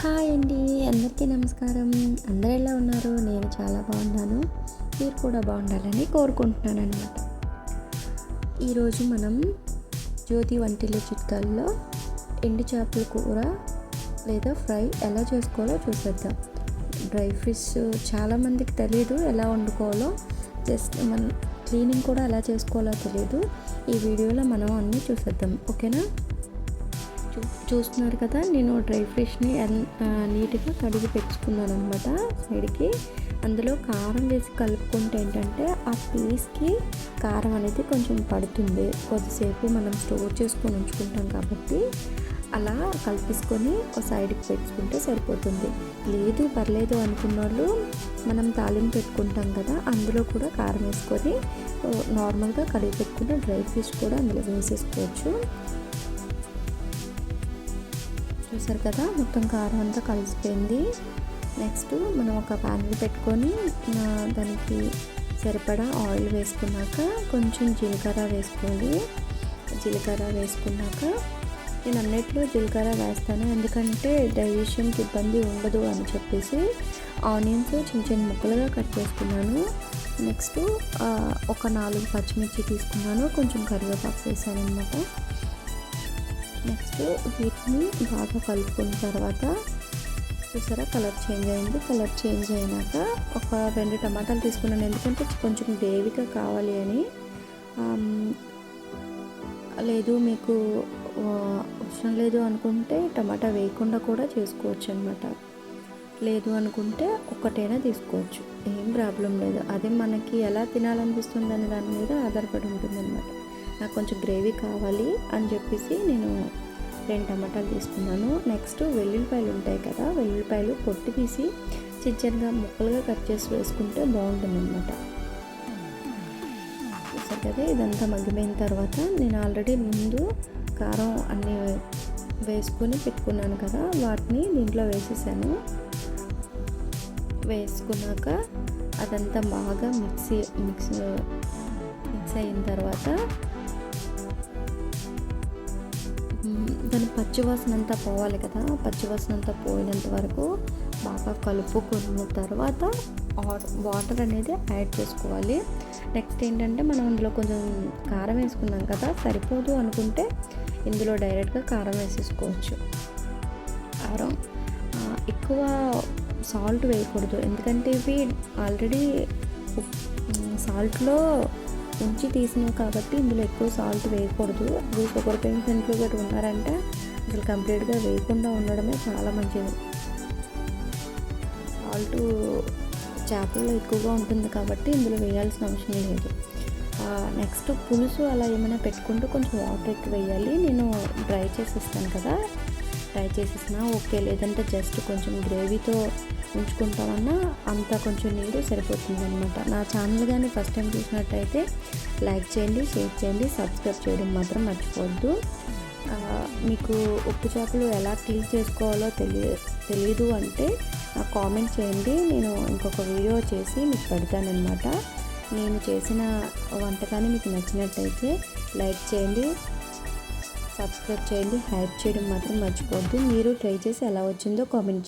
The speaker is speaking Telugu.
హాయ్ అండి అందరికీ నమస్కారం. అందరు ఎలా ఉన్నారు? నేను చాలా బాగున్నాను. మీరు కూడా బాగుండాలని కోరుకుంటున్నాను అనమాట ఈరోజు మనం జ్యోతి వంటిల చిట్కాల్లో ఎండు చేపల కూర లేదా ఫ్రై ఎలా చేసుకోవాలో చూసేద్దాం. డ్రై ఫిష్ చాలామందికి తెలియదు ఎలా వండుకోవాలో. జస్ట్ మన క్లీనింగ్ కూడా ఎలా చేసుకోవాలో తెలియదు ఈ వీడియోలో మనం అన్నీ చూసేద్దాం. ఓకేనా? చూస్తున్నారు కదా నేను డ్రై ఫ్రెష్ని నీట్గా కడిగి పెట్టుకున్నాను అనమాట సైడ్కి. అందులో కారం వేసి కలుపుకుంటే ఏంటంటే ఆ పీస్కి కారం అనేది కొంచెం పడుతుంది. కొద్దిసేపు మనం స్టోర్ చేసుకొని ఉంచుకుంటాం కాబట్టి అలా కలిపేసుకొని ఒక సైడ్కి పెట్టుకుంటే సరిపోతుంది. లేదు పర్లేదు అనుకున్న వాళ్ళు మనం తాలింపు పెట్టుకుంటాం కదా అందులో కూడా కారం వేసుకొని నార్మల్గా కడిగి పెట్టుకున్న డ్రై ఫిష్ కూడా అందులో వేసేసుకోవచ్చు. చూసారు కదా మొత్తం కారం అంతా కలిసిపోయింది. నెక్స్ట్ మనం ఒక ప్యాన్లు పెట్టుకొని దానికి సరిపడా ఆయిల్ వేసుకున్నాక కొంచెం జీలకర్ర వేసుకోండి. జీలకర్ర వేసుకున్నాక నేను అన్నిట్లో జీలకర్ర వేస్తాను. ఎందుకంటే డైజెషన్కి ఇబ్బంది ఉండదు అని చెప్పేసి ఆనియన్స్ చిన్న చిన్న ముక్కలుగా కట్ చేసుకున్నాను. నెక్స్ట్ ఒక నాలుగు పచ్చిమిర్చి తీసుకున్నాను. కొంచెం కరివేపాకు వేసాను అనమాట నెక్స్ట్ వీటిని బాగా కలుపుకున్న తర్వాత చూసారా కలర్ చేంజ్ అయింది. కలర్ చేంజ్ అయినాక ఒక రెండు టమాటాలు తీసుకున్నాను. ఎందుకంటే కొంచెం గ్రేవీగా కావాలి అని. లేదు మీకు అవసరం లేదు అనుకుంటే టమాటా వేయకుండా కూడా చేసుకోవచ్చు అనమాట లేదు అనుకుంటే ఒక్కటైనా తీసుకోవచ్చు. ఏం ప్రాబ్లం లేదు. అదే మనకి ఎలా తినాలనిపిస్తుంది అనే దాని మీద ఆధారపడి ఉంటుంది అనమాట నాకు కొంచెం గ్రేవీ కావాలి అని చెప్పేసి నేను రెండు టమాటాలు తీసుకున్నాను. నెక్స్ట్ వెల్లుల్లిపాయలు ఉంటాయి కదా వెల్లుల్లిపాయలు పొట్టు తీసి చిన్న చిన్నగా ముక్కలుగా కట్ చేసి వేసుకుంటే బాగుంటుంది అనమాట చూసారు కదా ఇదంతా మగ్గిపోయిన తర్వాత నేను ఆల్రెడీ ముందు కారం అన్నీ వేసుకొని పెట్టుకున్నాను కదా వాటిని దీంట్లో వేసేసాను. వేసుకున్నాక అదంతా బాగా మిక్సీ మిక్స్ మిక్స్ అయిన తర్వాత దాని పచ్చివాసన అంతా పోవాలి కదా. పచ్చివాసన అంతా పోయినంత వరకు బాగా కలుపుకున్న తర్వాత వాటర్ అనేది యాడ్ చేసుకోవాలి. నెక్స్ట్ ఏంటంటే మనం ఇందులో కొంచెం కారం వేసుకున్నాం కదా సరిపోదు అనుకుంటే ఇందులో డైరెక్ట్గా కారం వేసేసుకోవచ్చు. కారం ఎక్కువ సాల్ట్ వేయకూడదు. ఎందుకంటే ఇవి ఆల్రెడీ సాల్ట్లో ఉంచి తీసినవి కాబట్టి ఇందులో ఎక్కువ సాల్ట్ వేయకూడదు. అది షుగర్ పేషెంట్లు గట్రా ఉన్నారంటే అసలు కంప్లీట్గా వేయకుండా ఉండడమే చాలా మంచిది. సాల్ట్ చేపల్లో ఎక్కువగా ఉంటుంది కాబట్టి ఇందులో వేయాల్సిన అవసరం లేదు. నెక్స్ట్ పులుసు అలా ఏమైనా పెట్టుకుంటూ కొంచెం వాటర్ ఎక్కువ వేయాలి. నేను డ్రై చేసి ఇస్తాను కదా. ఫ్రై చేసేసినా ఓకే లేదంటే జస్ట్ కొంచెం గ్రేవీతో ఉంచుకుంటామన్నా అంత కొంచెం నీరు సరిపోతుంది అనమాట నా ఛానల్ కానీ ఫస్ట్ టైం చూసినట్టయితే లైక్ చేయండి షేర్ చేయండి సబ్స్క్రైబ్ చేయడం మాత్రం మర్చిపోవద్దు. మీకు ఉప్పు చేపలు ఎలా క్లీన్ చేసుకోవాలో తెలియ తెలియదు అంటే నాకు కామెంట్ చేయండి. నేను ఇంకొక వీడియో చేసి మీకు పెడతానమాట నేను చేసిన వంటకాన్ని మీకు నచ్చినట్టయితే లైక్ చేయండి. సబ్స్క్రైబ్ చేయండి హైప్ చేయడం మాత్రం మర్చిపోవద్దు. మీరు ట్రై చేసి ఎలా వచ్చిందో కామెంట్